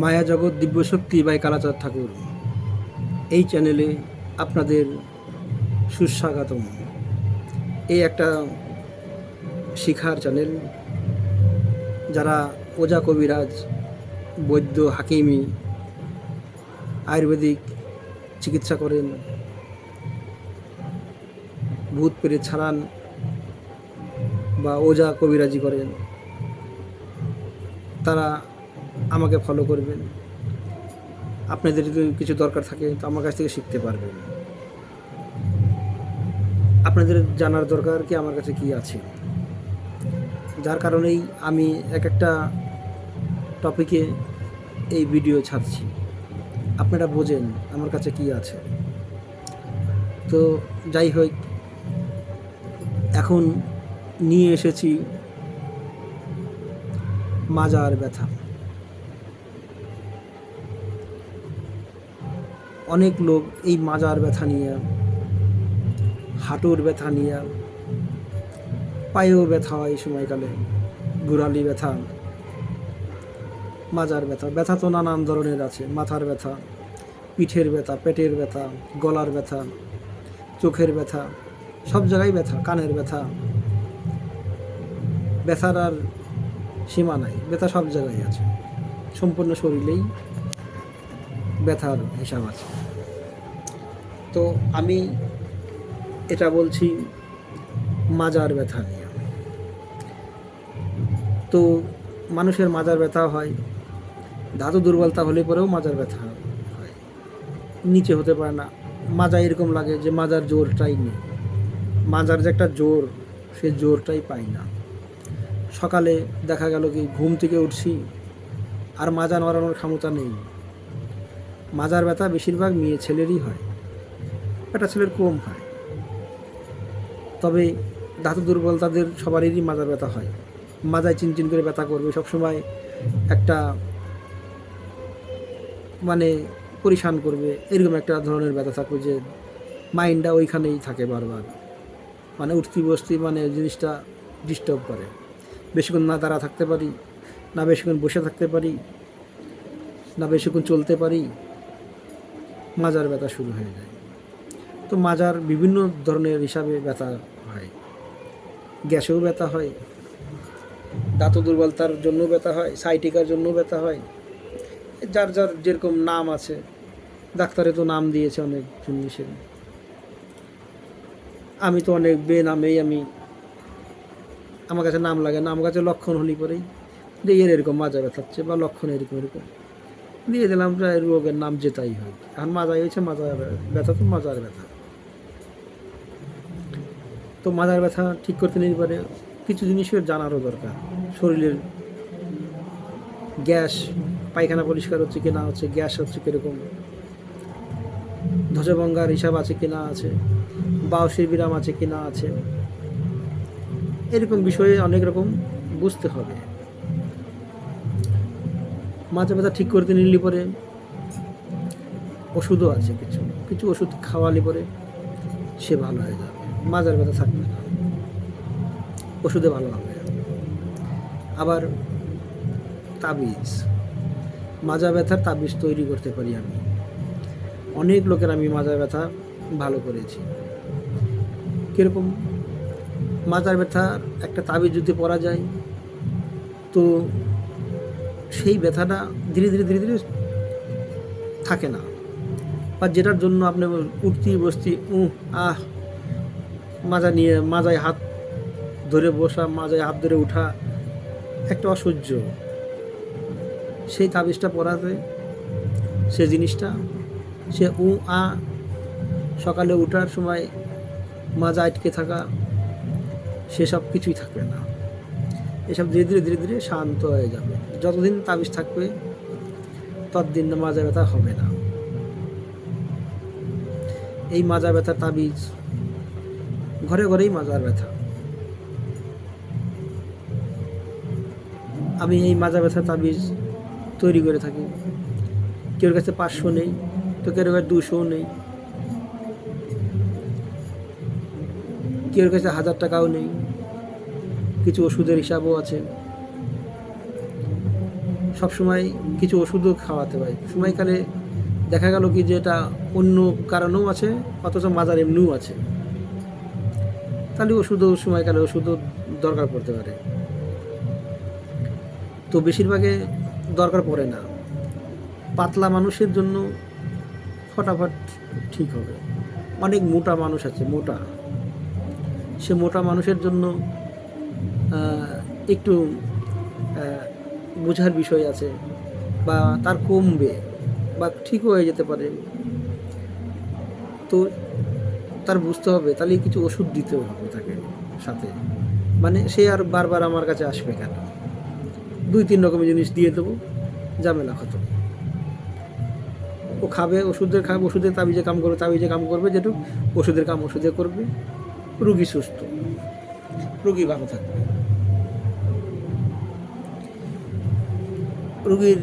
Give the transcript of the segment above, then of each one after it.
মায়া জগৎ দিব্যশক্তি বাই কালাচাঁদ ঠাকুর। এই চ্যানেলে আপনাদের সুস্বাগতম। এই একটা শিখার চ্যানেল। যারা ওজা কবিরাজ, বৈদ্য হাকিমি, আয়ুর্বেদিক চিকিৎসা করেন, ভূত পেরে ছাড়ান বা ওজা কবিরাজি করেন, তারা আমাকে ফলো করবেন। আপনাদের যদি কিছু দরকার থাকে, তো আমার কাছ থেকে শিখতে পারবেন। আপনাদের জানার দরকার কি, আমার কাছে কি আছে? যার কারণেই আমি এক একটা টপিকে এই ভিডিও ছাড়ছি। আপনারা বোঝেন আমার কাছে কি আছে। তো যাই হোক, এখন নিয়ে এসেছি মাজার ব্যথা। অনেক লোক এই মাজার ব্যথা নিয়ে, হাঁটুর ব্যথা নিয়ে, পায়েও ব্যথা হয় এই সময়কালে, গুড়ালি ব্যথা, মাজার ব্যথা। ব্যথা তো নানান ধরনের আছে, মাথার ব্যথা, পিঠের ব্যথা, পেটের ব্যথা, গলার ব্যথা, চোখের ব্যথা, সব জায়গায় ব্যথা, কানের ব্যথা। ব্যথার আর সীমা নাই, ব্যথা সব জায়গায় আছে। সম্পূর্ণ শরীরেই ব্যথার হিসাব আছে। তো আমি এটা বলছি মাজার ব্যথা নিয়ে। তো মানুষের মাজার ব্যথা হয়, ধাতু দুর্বলতা হলে পরেও মাজার ব্যথা হয়। নিচে হতে পারে না। মাজা এরকম লাগে যে মাজার জোরটাই নেই। মাজার যে একটা জোর, সে জোরটাই পাই না। সকালে দেখা গেল কি, ঘুম থেকে উঠছি, আর মাজা নড়ানোর ক্ষমতা নেই। মাজার ব্যথা বেশিরভাগ মেয়ে ছেলেরই হয়। একটা ছেলের কম হয়। তবে ধাতু দুর্বল তাদের সবারই মাজার ব্যথা হয়। মাজায় চিনচিন করে ব্যথা করবে। সবসময় একটা মানে পরিশান করবে। এরকম একটা ধরনের ব্যথা থাকবে যে মাইন্ডটা ওইখানেই থাকে বারবার। মানে উঠতি বসতি মানে জিনিসটা ডিস্টার্ব করে। বেশিক্ষণ না দাঁড়া থাকতে পারি, না বেশিক্ষণ বসে থাকতে পারি, না বেশিক্ষণ চলতে পারি মাজার ব্যথা শুরু হয়ে যায়। তো মাজার বিভিন্ন ধরনের হিসাবে ব্যথা হয়। গ্যাসেও ব্যথা হয়, দাঁত দুর্বলতার জন্য ব্যথা হয়, সাইটিকার জন্য ব্যথা হয়। যার যার যেরকম নাম আছে, ডাক্তারে তো নাম দিয়েছে অনেক জিনিসের। আমি তো অনেক বে নামেই আমি, আমার কাছে নাম লাগে না, আমার কাছে লক্ষণ হলি পরেই যে এর এরকম মাজা ব্যথা হচ্ছে বা লক্ষণ এরকম এরকম। দিয়ে দিলাম যে রোগের নাম যেটাই হোক। এখন মাজাই হয়েছে মাজার ব্যথা তো মাজার ব্যথা। তো মাজার ব্যথা ঠিক করতে নিতে পারে, কিছু জিনিসের জানারও দরকার। শরীরের গ্যাস, পায়খানা পরিষ্কার হচ্ছে কি না হচ্ছে, গ্যাস হচ্ছে কীরকম, ধ্বজভঙ্গার হিসাব আছে কি না আছে, বাউসির বিরাম আছে কি না আছে, এরকম বিষয়ে অনেক রকম বুঝতে হবে। মাঝে ব্যথা ঠিক করতে নিলে পরে ওষুধও আছে কিছু কিছু ওষুধ খাওয়ালে পরে সে ভালো হয়ে যাবে মাজার ব্যথা থাকবে না। ওষুধে ভালো হবে আবার তাবিজ, মাজা ব্যথার তাবিজ তৈরি করতে পারি আমি। অনেক লোকের আমি মাজা ব্যথা ভালো করেছি। কীরকম? মাজার ব্যথার একটা তাবিজ যদি পরা যায়, তো সেই ব্যথাটা ধীরে ধীরে ধীরে ধীরে থাকে না। বা যেটার জন্য আপনি উঠতি বসতি, উহ, আহ, মাজা নিয়ে, মাজায় হাত ধরে বসা, মাজায় হাত ধরে ওঠা একটা অসহ্য। সেই তাবিজটা পরাতে, সে জিনিসটা, সে উ আ সকালে ওঠার সময় মাজা আটকে থাকা, সেসব কিছুই থাকবে না। এসব ধীরে ধীরে ধীরে ধীরে শান্ত হয়ে যাবে। যতদিন তাবিজ থাকবে, ততদিন মাজা ব্যথা হবে না। এই মাজা ব্যথার তাবিজ, ঘরে ঘরেই মাজার ব্যথা আমি এই মাজা ব্যথার তাবিজ তৈরি করে থাকি। কেউ কাছে পাঁচশো নেই, তো কেউ কাছে দুশো নেই। কেউ কাছে হাজার টাকাও নেই। কিছু ওষুধের হিসাবও আছে। সবসময় কিছু ওষুধও খাওয়াতে হয়। সময়কালে দেখা গেল কি যে এটা অন্য কারণেও আছে, অথচ মাজার এমনিও আছে। তাহলে ওষুধও সময়কালে ওষুধও দরকার পড়তে পারে। তো বেশিরভাগে দরকার পড়ে না। পাতলা মানুষের জন্য ফটাফট ঠিক হবে। অনেক মোটা মানুষ আছে, মোটা। সে মোটা মানুষের জন্য একটু বোঝার বিষয় আছে বা তার কমবে বা ঠিকও হয়ে যেতে পারে। তো তার বুঝতে হবে, তাহলে কিছু ওষুধ দিতেও হবে তাকে সাথে। মানে সে আর বারবার আমার কাছে আসবে কেন? দুই, তিন রকমের জিনিস দিয়ে দেবো, ঝামেলা খতম। ও খাবে, ওষুধের খাবে ওষুধের তাবিজে কাম করবে, তাবিজে কাম করবে, যেটুকু, ওষুধের কাম ওষুধে করবে। রুগী সুস্থ। রুগী ভালো থাকবে। রুগীর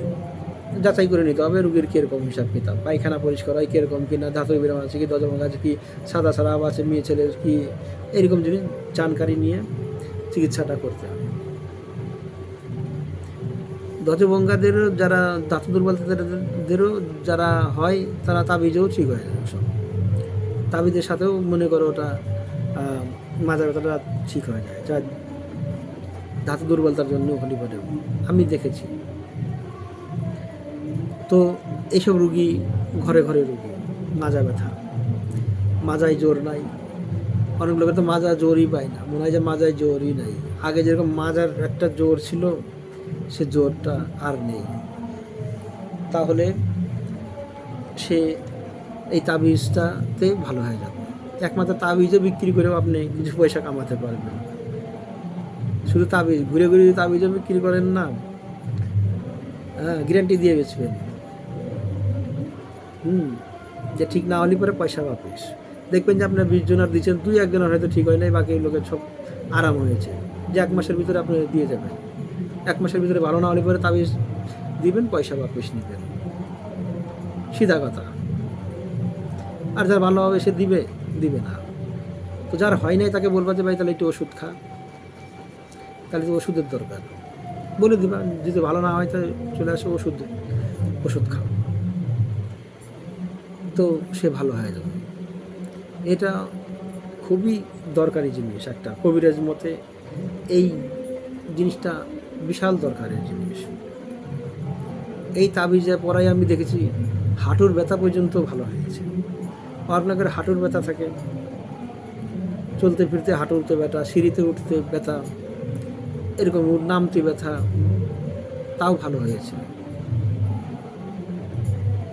যাচাই করে নিতে হবে, রুগীর কীরকম হিসাব কিতাব, পায়খানা পরিষ্কার হয় কীরকম কি না ধাতু বিরাম আছে কি, দজমা আছে কি, সাদা সাদা আছে, মেয়ে ছেলের কি এরকম জিনিস জানকারি নিয়ে চিকিৎসাটা করতে হবে। ধ্বজভঙ্গাদেরও যারা ধাতু দুর্বল তাদেরও যারা হয়, তারা তাবিজেও ঠিক হয়ে যায় সব। তাবিজের সাথেও মনে করো ওটা মাজা ব্যথাটা ঠিক হয়ে যায় যা ধাতু দুর্বলতার জন্য হলি আমি দেখেছি। তো এইসব রুগী ঘরে ঘরে রুগী, মাজা ব্যথা। মাজায় জোর নাই। অনেক লোকের তো মাজা জোরই পায় না। মনে হয় যে মাজায় জোরই নাই। আগে যেরকম মাজার একটা জোর ছিল, সে জোরটা আর নেই। তাহলে সে এই তাবিজটাতে ভালো হয়ে যাবে। একমাত্র তাবিজও বিক্রি করেও আপনি কিছু পয়সা কামাতে পারবেন। শুধু তাবিজ, ঘুরে ঘুরে তাবিজও বিক্রি করেন না হ্যাঁ গ্যারান্টি দিয়ে বেচবেন। হুম, যে ঠিক না হলে পরে পয়সা বাপিস। দেখবেন যে আপনার বিশ জনের দিচ্ছেন, দুই একজনের হয়তো ঠিক হয় নাই, বাকি লোকের সব আরাম হয়েছে। যে এক মাসের ভিতরে আপনি দিয়ে যাবেন। এক মাসের ভিতরে ভালো না হলে পরে তাবিজ দিবেন, পয়সা বাপিস নেবেন। সিধা কথা। আর যার ভালো হবে সে দিবে দিবে না। তো যার হয় নাই তাকে বলবা যে, ভাই, তাহলে একটু ওষুধ খা। তাহলে তো ওষুধের দরকার। বলে দিবা, যদি ভালো না হয় তাহলে চলে আসো, ওষুধ ওষুধ খাও। তো সে ভালো হয়ে যাবে। এটা খুবই দরকারি জিনিস একটা। কবিরাজ মতে এই জিনিসটা বিশাল দরকারের জিনিস। এই তাবিজে পরাই আমি দেখেছি হাঁটুর ব্যথা পর্যন্ত ভালো হয়েছে আপনাদের হাঁটুর ব্যথা থাকে। চলতে ফিরতে হাঁটুতে ব্যথা, সিঁড়িতে উঠতে ব্যথা, এরকম নামতে ব্যথা, তাও ভালো হয়েছে।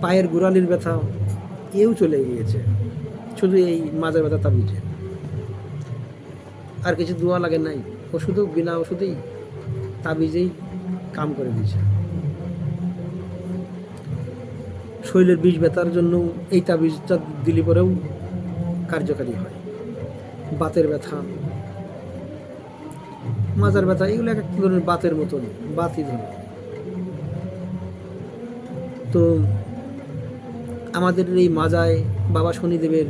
পায়ের গোড়ালির ব্যথা এও চলে গিয়েছে। শুধু এই মাজার ব্যথা তাবিজে। আর কিছু দোয়া লাগে নাই। ওষুধও বিনা ওষুধেই তাবিজেই কাম করে দিয়েছে। শরীরের বিষ ব্যথার জন্য এই তাবিজটা দিলে পরেও কার্যকারী হয়। বাতের ব্যথা। মাজার ব্যথা, এগুলো এক এক ধরনের বাতের মতন বাতই ধরে তো আমাদের এই মাজায় বাবা শনিদেবের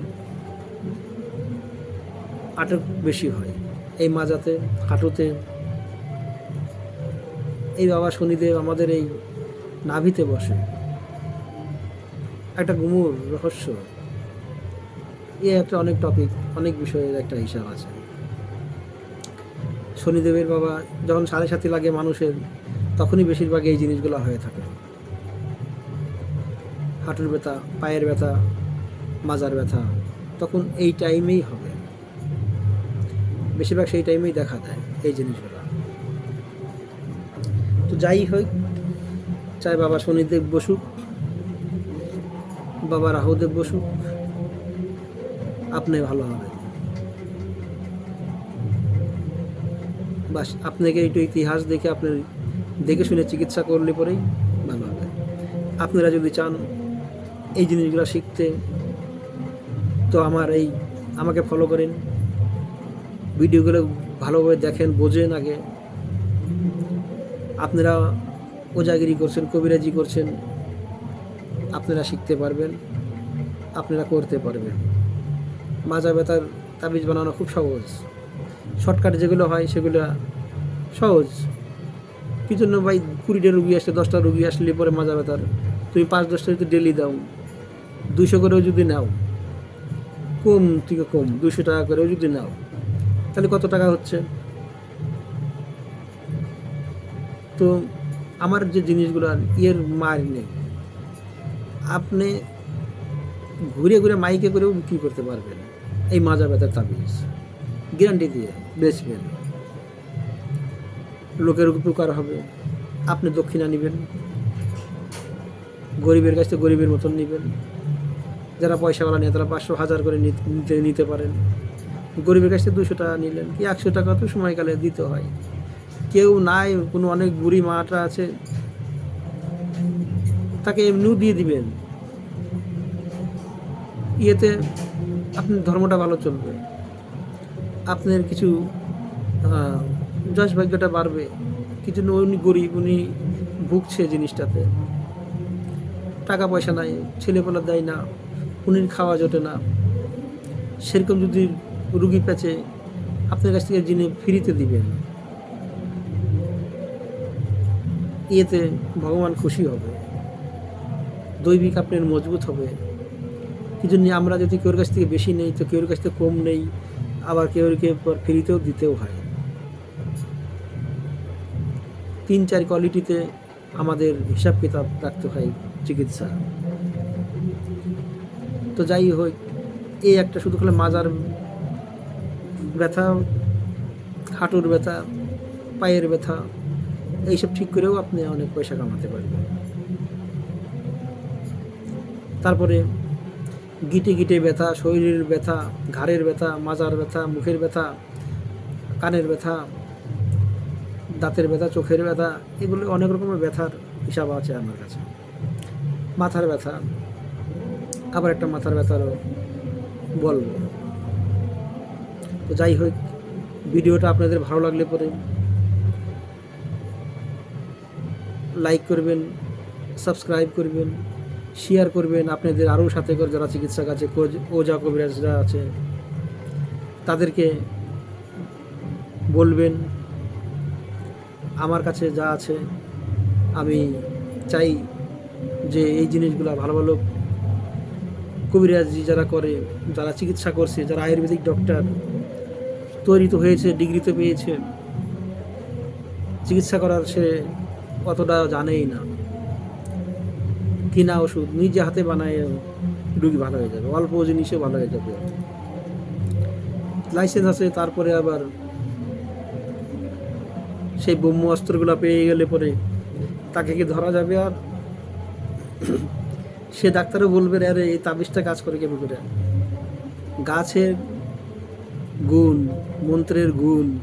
আটক বেশি হয়। এই মাজাতে, হাঁটুতে। এই বাবা শনিদেব আমাদের এই নাভিতে বসে। একটা গুমুর রহস্য। এ একটা অনেক টপিক অনেক বিষয়ের একটা হিসাব আছে। শনিদেবের বাবা যখন সাড়ে সাথে লাগে মানুষের, তখনই বেশিরভাগ এই জিনিসগুলো হয়ে থাকে। হাঁটুর ব্যথা, পায়ের ব্যথা, মাজার ব্যথা, তখন এই টাইমেই হবে। বেশিরভাগ সেই টাইমেই দেখা দেয় এই জিনিসগুলো। তো যাই হোক, চাই বাবা শনিদেব বসুক, বাবা রাহুদেব বসুক, আপনি ভালো হবেন। বাস, আপনাকে একটু ইতিহাস দেখে আপনার, দেখে শুনে চিকিৎসা করলে পরেই ভালো হবে। আপনারা যদি চান এই জিনিসগুলো শিখতে। তো আমার এই, আমাকে ফলো করেন। ভিডিওগুলো ভালোভাবে দেখেন, বোঝেন আগে। আপনারা ওজাগিরি করছেন, কবিরাজি করছেন, আপনারা শিখতে পারবেন, আপনারা করতে পারবেন। মাজা ব্যথার তাবিজ বানানো খুব সহজ। শর্টকাট যেগুলো হয় সেগুলো সহজ। কি জন্য ভাই কুড়িটা রুগী আসলে, দশটা রুগী আসলে পরে মাজা ব্যথার? তুমি পাঁচ দশটা যদি ডেলি দাও। দুশো করেও যদি নাও, কম থেকে কম দুশো টাকা করেও যদি নাও, তাহলে কত টাকা হচ্ছে? তো আমার যে জিনিসগুলো ইয়ের মার নেই। আপনি ঘুরে ঘুরে মাইকে করেও বিক্রি করতে পারবেন। এই মাজা ব্যথার তাবিজ। গ্যারান্টি দিয়ে বেচবেন। লোকের উপকার হবে। আপনি দক্ষিণা নেবেন। গরিবের কাছ থেকে গরিবের মতন নেবেন। যারা পয়সাওয়ালা নিয়ে তারা পাঁচশো হাজার করে নিতে নিতে- পারেন। গরিবের কাছ দুশো টাকা নিলেন, কি একশো টাকা তো সময়কালে দিতে হয়। কেউ নাই, কোনো অনেক বুড়ি মাটা আছে। তাকে এমনিও দিয়ে দিবেন। ইয়েতে আপনার ধর্মটা ভালো চলবে। আপনার কিছু যশ ভাগ্যটা বাড়বে। কিছু উনি গরিব, উনি ভুগছে জিনিসটাতে। টাকা পয়সা নাই, ছেলেপেলা দেয় না। উনির খাওয়া জোটে না। সেরকম যদি রুগী পেঁচে, আপনার কাছ থেকে যিনি ফ্রিতে দিবেন, ইয়েতে ভগবান খুশি হবে, দৈবিক আপনার মজবুত হবে। কিছু নিয়ে আমরা যদি কেউর কাছ থেকে বেশি নেই, তো কেউর কাছ থেকে কম নেই, আবার কেউ ফ্রিতেও দিতেও হয়। তিন চার কোয়ালিটিতে আমাদের হিসাব কিতাব রাখতে হয় চিকিৎসা। তো যাই হোক, এই একটা শুধু খেলে মাজার ব্যথা, হাঁটুর ব্যথা, পায়ের ব্যথা, এইসব ঠিক করেও আপনি অনেক পয়সা কামাতে পারবেন। তারপরে গিটে গিটে ব্যথা, শরীরের ব্যথা, ঘাড়ের ব্যথা, মাজার ব্যথা, মুখের ব্যথা, কানের ব্যথা, দাঁতের ব্যথা, চোখের ব্যথা, এগুলো অনেক রকমের ব্যথার হিসাব আছে আমার কাছে। মাথার ব্যথা আবার একটা মাথার ব্যথারও বলব। তো যাই হোক, ভিডিওটা আপনাদের ভালো লাগলে পরে লাইক করবেন সাবস্ক্রাইব করবেন শেয়ার করবেন। আপনাদের আরও সাথে করে যারা চিকিৎসক আছে ওজা কবিরাজরা আছে, তাদেরকে বলবেন, আমার কাছে যা আছে, আমি চাই যে এই জিনিসগুলো ভালো ভালো কবিরাজি যারা করে, যারা চিকিৎসা করছে, যারা আয়ুর্বেদিক ডক্টর তৈরি তো হয়েছে ডিগ্রি তো পেয়েছে। চিকিৎসা করার সে অতটা জানেই না। কিনা ওষুধ নিজে হাতে বানায় রুগী ভালো হয়ে যাবে, অল্প জিনিসে ভালো হয়ে যাবে। লাইসেন্স আছে, তারপরে আবার সেই ব্রহ্ম অস্ত্রগুলো পেয়ে গেলে পরে তাকে কি ধরা যাবে আর? সে ডাক্তারও বলবে, আরে, এই তাবিজটা কাজ করে কেমন করে? গাছের গুণ, মন্ত্রের গুণ,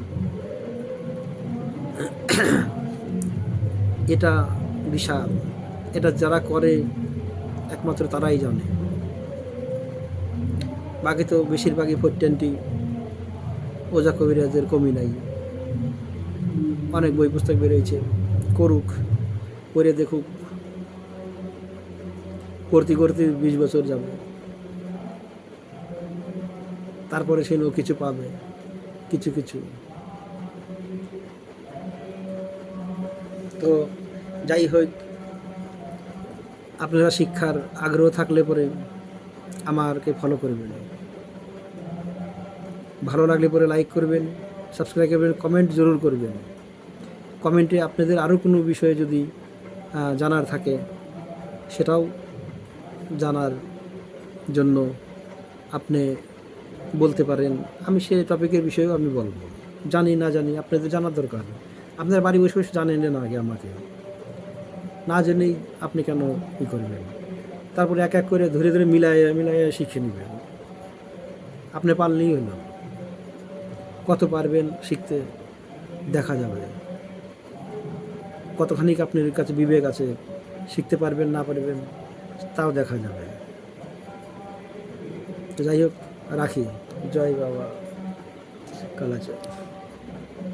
এটা বিশাল। এটা যারা করে, একমাত্র তারাই জানে। বাকি তো বেশিরভাগই ফোরটেনটি ওজা কবিরাজের কমি নাই। অনেক বই পুস্তক বেরিয়েছে করুক করে দেখুক। করতে করতে বিশ বছর যাবে। তারপরে সে ও কিছু পাবে। কিছু কিছু। তো যাই হোক, আপনারা শিক্ষার আগ্রহ থাকলে পরে আমারকে ফলো করবেন। ভালো লাগলে পরে লাইক করবেন সাবস্ক্রাইব করবেন কমেন্ট জরুর করবেন। কমেন্টে আপনাদের আরও কোনো বিষয়ে যদি জানার থাকে, সেটাও জানার জন্য আপনি বলতে পারেন, আমি সেই টপিকের বিষয়েও আমি বলব। জানি না জানি, আপনাদের জানার দরকার। আপনার বাড়ি বসে বসে জানেন না আগে আমাকে। না জেনেই আপনি কেন ই করবেন? তারপরে এক এক করে ধরে ধরে মিলাইয়া মিলাইয়া শিখে নেবেন। আপনি পারলেই হলো। কত পারবেন শিখতে দেখা যাবে। কতখানি আপনার কাছে বিবেক আছে, শিখতে পারবেন, না পারবেন তাও দেখা যাবে। যাই হোক রাখি। জয় বাবা। কালাচার